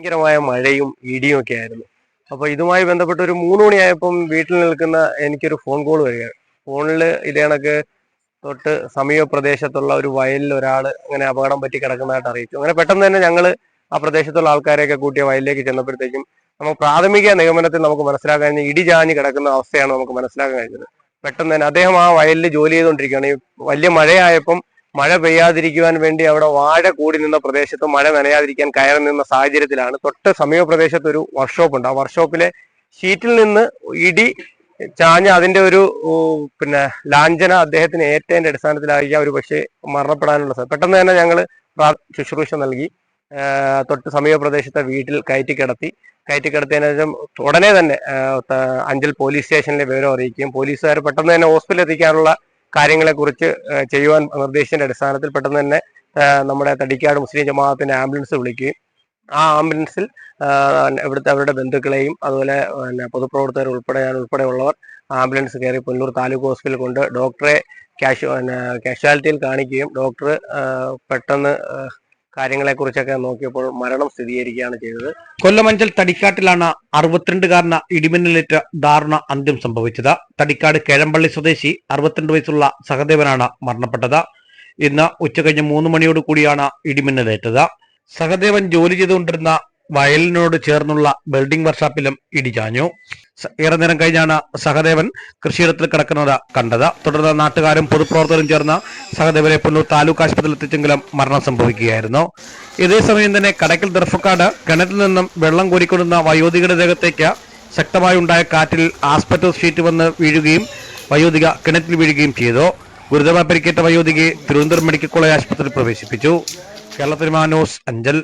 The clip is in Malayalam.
ഭയങ്കരമായ മഴയും ഇടിയും ഒക്കെ ആയിരുന്നു. അപ്പൊ ഇതുമായി ബന്ധപ്പെട്ട് ഒരു മൂന്ന് മണിയായപ്പം വീട്ടിൽ നിൽക്കുന്ന എനിക്കൊരു ഫോൺ കോൾ വരികയാണ് ഫോണിൽ ഇതേ കണക്ക് തൊട്ട് സമീപ പ്രദേശത്തുള്ള ഒരു വയലിൽ ഒരാൾ അങ്ങനെ അപകടം പറ്റി കിടക്കുന്നതായിട്ട് അറിയിച്ചു. അങ്ങനെ പെട്ടെന്ന് തന്നെ ഞങ്ങൾ ആ പ്രദേശത്തുള്ള ആൾക്കാരെയൊക്കെ കൂട്ടിയ വയലിലേക്ക് ചെന്നപ്പോഴത്തേക്കും നമുക്ക് പ്രാഥമിക നിഗമനത്തിൽ നമുക്ക് മനസ്സിലാക്കാൻ കഴിഞ്ഞ ഇടി ജാഞ്ഞ് കിടക്കുന്ന അവസ്ഥയാണ് നമുക്ക് മനസ്സിലാക്കാൻ കഴിഞ്ഞത്. പെട്ടെന്ന് തന്നെ അദ്ദേഹം ആ വയലിൽ ജോലി ചെയ്തുകൊണ്ടിരിക്കുകയാണ്. ഈ വലിയ മഴയായപ്പം മഴ പെയ്യാതിരിക്കുവാൻ വേണ്ടി അവിടെ വാഴ കൂടി നിന്ന പ്രദേശത്ത് മഴ നനയാതിരിക്കാൻ കയറി നിന്ന സാഹചര്യത്തിലാണ്. തൊട്ട് സമീപ പ്രദേശത്ത് ഒരു വർക്ക്ഷോപ്പ് ഉണ്ട്. ആ വർക്ക്ഷോപ്പിലെ ഷീറ്റിൽ നിന്ന് ഇടി ചാഞ്ഞ് അതിന്റെ ഒരു പിന്നെ ലാഞ്ചന അദ്ദേഹത്തിന് ഏറ്റതിന്റെ അടിസ്ഥാനത്തിലായിരിക്കാം ഒരു പക്ഷേ മരണപ്പെടാനുള്ള സാധ്യത പെട്ടെന്ന് തന്നെ ഞങ്ങൾ ശുശ്രൂഷ നൽകി. തൊട്ട് സമീപ പ്രദേശത്തെ വീട്ടിൽ കയറ്റി കിടത്തി. കയറ്റി കിടത്തിയതിനു ശേഷം ഉടനെ തന്നെ അഞ്ചൽ പോലീസ് സ്റ്റേഷനിലെ വിവരം അറിയിക്കുകയും പോലീസുകാർ പെട്ടെന്ന് തന്നെ ഹോസ്പിറ്റലിൽ എത്തിക്കാനുള്ള കാര്യങ്ങളെക്കുറിച്ച് കുറിച്ച് ചെയ്യുവാൻ നിർദ്ദേശിച്ചതിന്റെ അടിസ്ഥാനത്തിൽ പെട്ടെന്ന് തന്നെ നമ്മുടെ തടിക്കാട് മുസ്ലിം ജമാഅത്തിന്റെ ആംബുലൻസ് വിളിക്കുകയും ആ ആംബുലൻസിൽ ഇവിടുത്തെ അവരുടെ ബന്ധുക്കളെയും അതുപോലെ പിന്നെ പൊതുപ്രവർത്തകർ ഉൾപ്പെടെ ഉൾപ്പെടെയുള്ളവർ ആംബുലൻസ് കയറി പുല്ലൂർ താലൂക്ക് ഹോസ്പിറ്റലിൽ കൊണ്ട് ഡോക്ടറെ കാഷ്വാലിറ്റിയിൽ കാണിക്കുകയും ഡോക്ടർ പെട്ടെന്ന് കാര്യങ്ങളെക്കുറിച്ചൊക്കെ നോക്കിയപ്പോൾ മരണം സ്ഥിരീകരിക്കുകയാണ് ചെയ്തത്. കൊല്ലമഞ്ചൽ തടിക്കാട്ടിലാണ് അറുപത്തിരണ്ടുകാരന് ഇടിമിന്നലേറ്റ ദാരുണ അന്ത്യം സംഭവിച്ചത്. തടിക്കാട് കേഴമ്പള്ളി സ്വദേശി അറുപത്തിരണ്ട് വയസ്സുള്ള സഹദേവനാണ് മരണപ്പെട്ടത്. ഇന്ന് ഉച്ചകഴിഞ്ഞ് മൂന്ന് മണിയോട് കൂടിയാണ് ഇടിമിന്നലേറ്റത്. സഹദേവൻ ജോലി ചെയ്തുകൊണ്ടിരുന്ന വയലിനോട് ചേർന്നുള്ള ബിൽഡിംഗ് വർക്ക്ഷോപ്പിലും ഇടിചാഞ്ഞു. ഏറെ നേരം കഴിഞ്ഞാണ് സഹദേവൻ കൃഷിയിടത്തിൽ കിടക്കുന്നത് കണ്ടത്. തുടർന്ന് നാട്ടുകാരും പൊതുപ്രവർത്തകരും ചേർന്ന് സഹദേവനെ പുന്നൂർ താലൂക്ക് ആശുപത്രിയിൽ എത്തിച്ചെങ്കിലും മരണം സംഭവിക്കുകയായിരുന്നു. ഇതേസമയം തന്നെ കടക്കിൽ ദർഫക്കാട് കിണറ്റിൽ നിന്നും വെള്ളം കോരിക്കൊണ്ടുന്ന വയോധികയുടെ ദേഹത്തേക്ക് ശക്തമായി ഉണ്ടായ കാറ്റിൽ ആസ്പെറ്റോസ് ഷീറ്റ് വന്ന് വീഴുകയും വയോധിക കിണറ്റിൽ വീഴുകയും ചെയ്തു. ഗുരുതരമായി പരിക്കേറ്റ വയോധികയെ തിരുവനന്തപുരം മെഡിക്കൽ കോളേജ് ആശുപത്രിയിൽ പ്രവേശിപ്പിച്ചു. കേരള ന്യൂസ് അഞ്ചൽ.